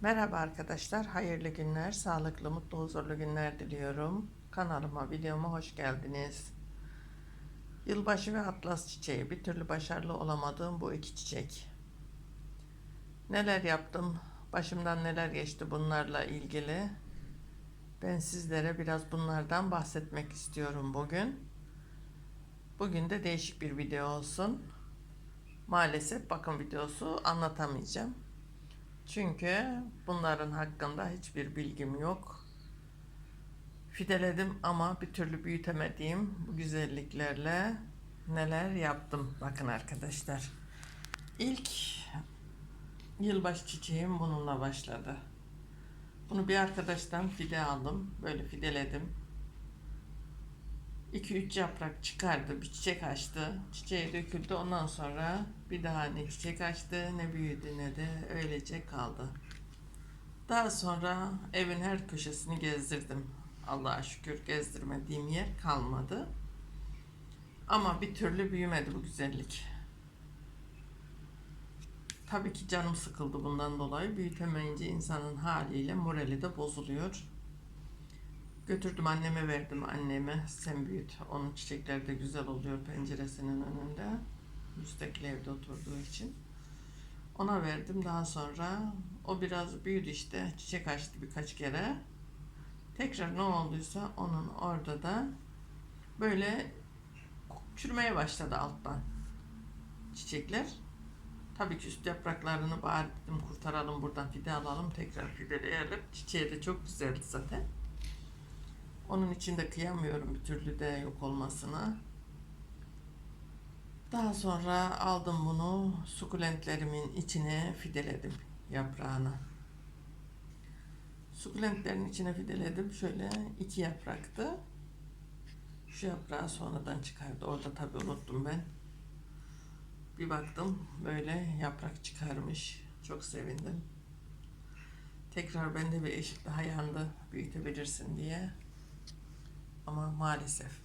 Merhaba arkadaşlar, hayırlı günler, sağlıklı, mutlu, huzurlu günler diliyorum. Kanalıma, videoma hoş geldiniz. Yılbaşı ve atlas çiçeği, bir türlü başarılı olamadığım bu iki çiçek. Neler yaptım, başımdan neler geçti bunlarla ilgili. Ben sizlere biraz bunlardan bahsetmek istiyorum bugün. Bugün de değişik bir video olsun. Maalesef bakım videosu anlatamayacağım. Çünkü bunların hakkında hiçbir bilgim yok. Fideledim ama bir türlü büyütemediğim bu güzelliklerle neler yaptım. Bakın arkadaşlar. İlk yılbaşı çiçeğim bununla başladı. Bunu bir arkadaştan fide aldım. Böyle fideledim. 2-3 yaprak çıkardı, bir çiçek açtı. Çiçeği döküldü. Ondan sonra bir daha ne çiçek açtı, ne büyüdü ne de öylece kaldı. Daha sonra evin her köşesini gezdirdim. Allah'a şükür gezdirmediğim yer kalmadı. Ama bir türlü büyümedi bu güzellik. Tabii ki canım sıkıldı bundan dolayı. Büyütemeyince insanın haliyle morali de bozuluyor. Götürdüm anneme verdim anneme. Sen büyüt. Onun çiçekleri de güzel oluyor penceresinin önünde. Müstakil evde oturduğu için. Ona verdim. Daha sonra o biraz büyüdü işte. Çiçek açtı birkaç kere. Tekrar ne olduysa onun orada da böyle çürümeye başladı alttan çiçekler. Tabii ki üst yapraklarını bari dedim kurtaralım buradan fide alalım tekrar fideleyelim. Çiçeği de çok güzeldi zaten. Onun için de kıyamıyorum bir türlü de yok olmasına. Daha sonra aldım bunu sukulentlerimin içine fideledim yaprağını. Sukulentlerin içine fideledim. Şöyle iki yapraktı. Şu yaprağı sonradan çıkardı. Orada tabii unuttum ben. Bir baktım böyle yaprak çıkarmış. Çok sevindim. Tekrar bende bir eşik daha yandı büyütebilirsin diye. Ama maalesef.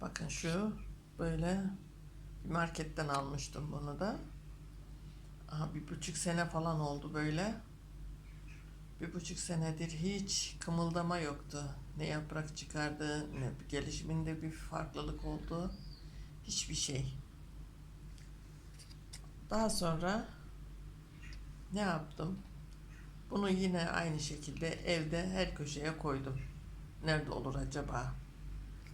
Bakın şu böyle marketten almıştım bunu da. Aha, bir buçuk sene falan oldu böyle. Bir buçuk senedir hiç kımıldama yoktu. Ne yaprak çıkardı, ne gelişiminde bir farklılık oldu. Hiçbir şey. Daha sonra ne yaptım? Bunu yine aynı şekilde evde her köşeye koydum. Nerede olur acaba?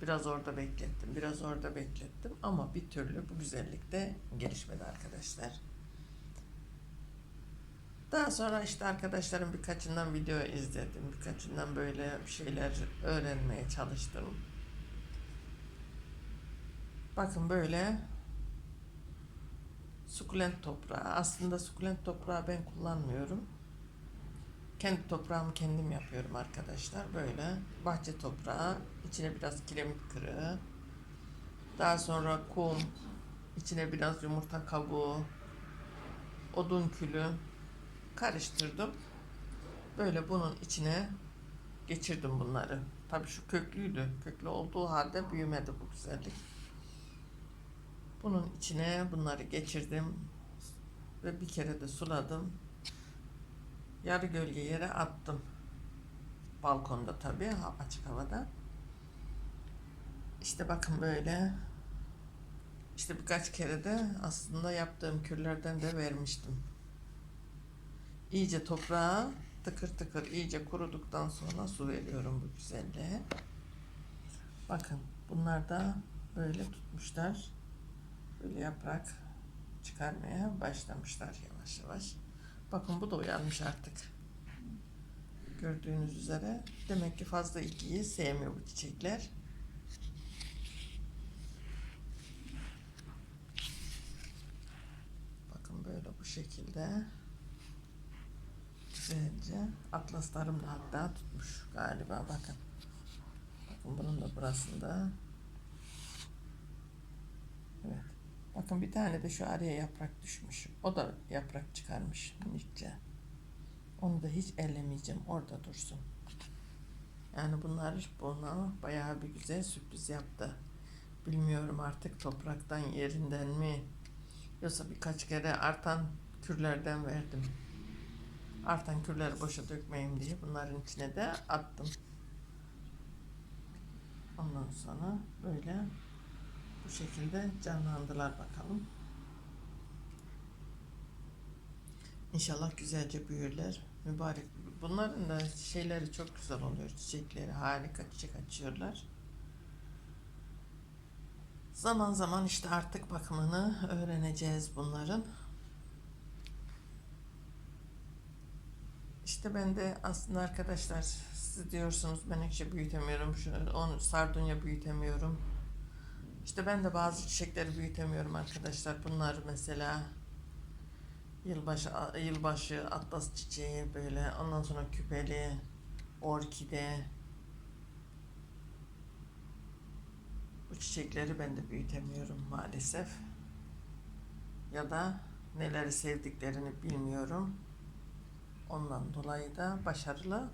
Biraz orada beklettim, biraz orada beklettim ama bir türlü bu güzellikte gelişmedi arkadaşlar. Daha sonra işte arkadaşlarım birkaçından video izledim, birkaçından böyle şeyler öğrenmeye çalıştım. Bakın böyle sukulent toprağı. Aslında sukulent toprağı ben kullanmıyorum. Kendi toprağımı kendim yapıyorum arkadaşlar. Böyle bahçe toprağı, içine biraz kiremit kırığı, daha sonra kum, içine biraz yumurta kabuğu, odun külü karıştırdım. Böyle bunun içine geçirdim bunları. Tabii şu köklüydü. Köklü olduğu halde büyümedi bu güzellik. Bunun içine bunları geçirdim ve bir kere de suladım yarı gölge yere attım. Balkonda tabii açık havada. İşte bakın böyle. İşte birkaç kere de aslında yaptığım kürlerden de vermiştim. İyice toprağa tıkır tıkır iyice kuruduktan sonra su veriyorum bu güzelliğe. Bakın bunlar da böyle tutmuşlar. Böyle yaprak çıkarmaya başlamışlar yavaş yavaş. Bakın bu da uyanmış artık. Gördüğünüz üzere. Demek ki fazla ilgiyi sevmiyor bu çiçekler. Bakın böyle bu şekilde. Güzelce. Atlaslarım da hatta tutmuş galiba bakın. Bakın bunun da burasında. Evet. Bakın bir tane de şu araya yaprak düşmüş. O da yaprak çıkarmış minikçe. Onu da hiç ellemeyeceğim. Orada dursun. Yani bunlar buna bayağı bir güzel sürpriz yaptı. Bilmiyorum artık topraktan yerinden mi yoksa birkaç kere artan kürlerden verdim. Artan kürleri boşa dökmeyeyim diye bunların içine de attım. Ondan sonra böyle bu şekilde canlandılar bakalım. İnşallah güzelce büyürler. Mübarek. Bunların da şeyleri çok güzel oluyor. Çiçekleri harika çiçek açıyorlar. Zaman zaman işte artık bakımını öğreneceğiz bunların. İşte ben de aslında arkadaşlar siz diyorsunuz menekşe büyütemiyorum, şu, onu sardunya büyütemiyorum. İşte ben de bazı çiçekleri büyütemiyorum arkadaşlar. Bunlar mesela yılbaşı yılbaşı atlas çiçeği böyle ondan sonra küpeli orkide bu çiçekleri ben de büyütemiyorum maalesef. Ya da neleri sevdiklerini bilmiyorum. Ondan dolayı da başarılı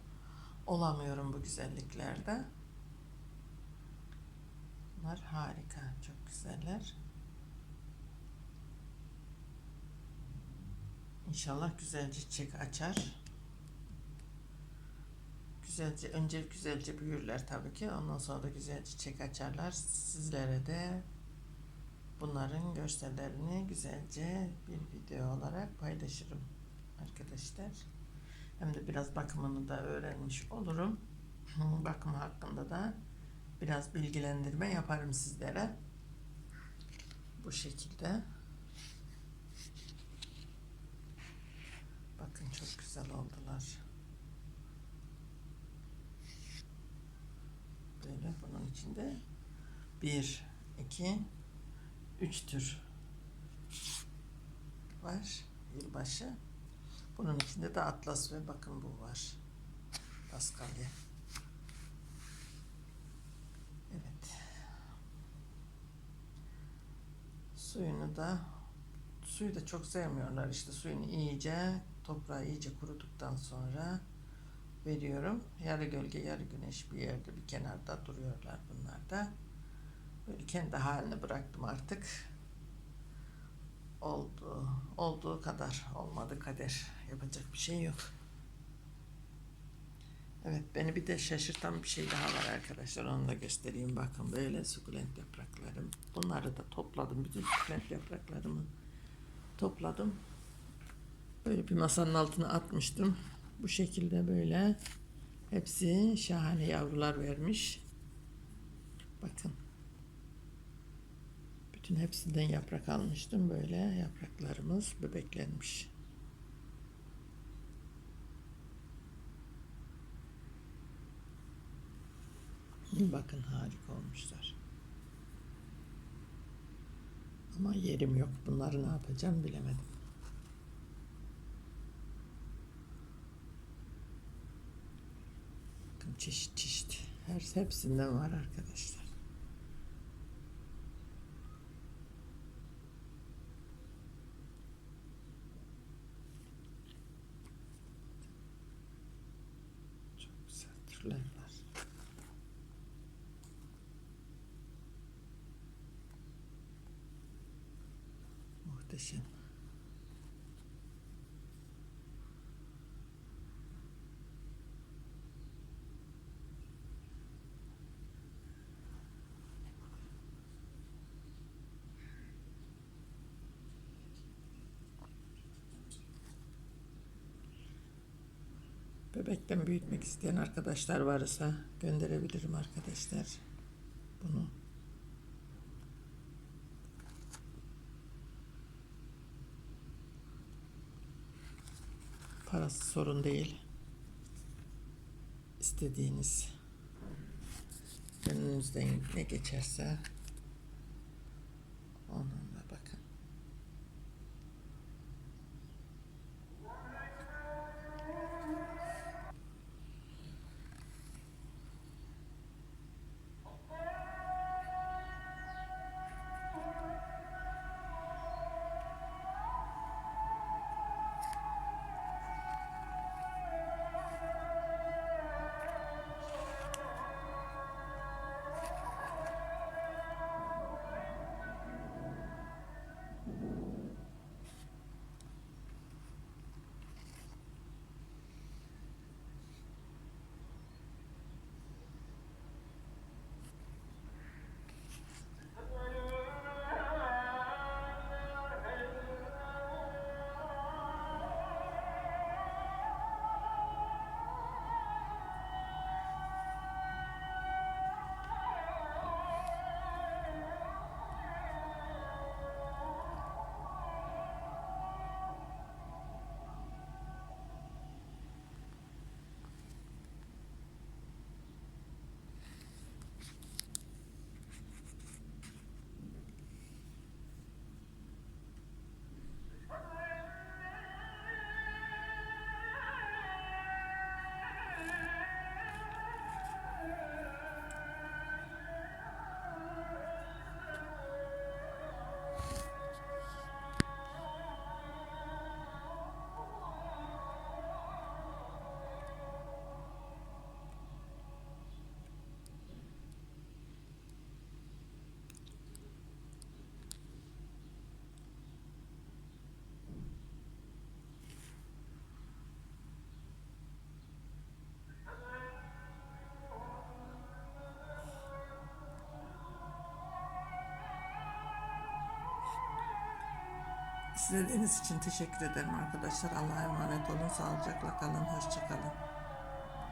olamıyorum bu güzelliklerde. Bunlar harika, çok güzeller. İnşallah güzelce çiçek açar. Güzelce, önce güzelce büyürler tabii ki. Ondan sonra da güzel çiçek açarlar. Sizlere de bunların görsellerini güzelce bir video olarak paylaşırım arkadaşlar. Hem de biraz bakımını da öğrenmiş olurum. Bakım hakkında da biraz bilgilendirme yaparım sizlere. Bu şekilde. Bakın çok güzel oldular. Böyle bunun içinde bir, iki, üç tür var yılbaşı. Bunun içinde de atlas ve bakın bu var. Paskalya. Evet. Suyunu da suyu da çok sevmiyorlar. İşte suyunu iyice toprağı iyice kuruduktan sonra veriyorum. Yarı gölge yarı güneş bir yerde bir kenarda duruyorlar bunlar da. Böyle kendi haline bıraktım artık. Oldu, olduğu kadar olmadı kader. Yapacak bir şey yok. Evet beni bir de şaşırtan bir şey daha var arkadaşlar. Onu da göstereyim. Bakın böyle sukulent yapraklarım. Bunları da topladım. Bütün sukulent yapraklarımı topladım. Böyle bir masanın altına atmıştım. Bu şekilde böyle hepsi şahane yavrular vermiş. Bakın. Bütün hepsinden yaprak almıştım. Böyle yapraklarımız bebeklenmiş. Bakın harika olmuşlar. Ama yerim yok. Bunları ne yapacağım bilemedim. Bakın çeşit çeşit. Her hepsinden var arkadaşlar. Çok güzel türler var. Muhteşem. Bebekten büyütmek isteyen arkadaşlar varsa gönderebilirim arkadaşlar. Bunu. Parası sorun değil. İstediğiniz gönlünüzden ne geçerse onunla İzlediğiniz için teşekkür ederim arkadaşlar. Allah'a emanet olun. Sağlıcakla kalın. Hoşçakalın.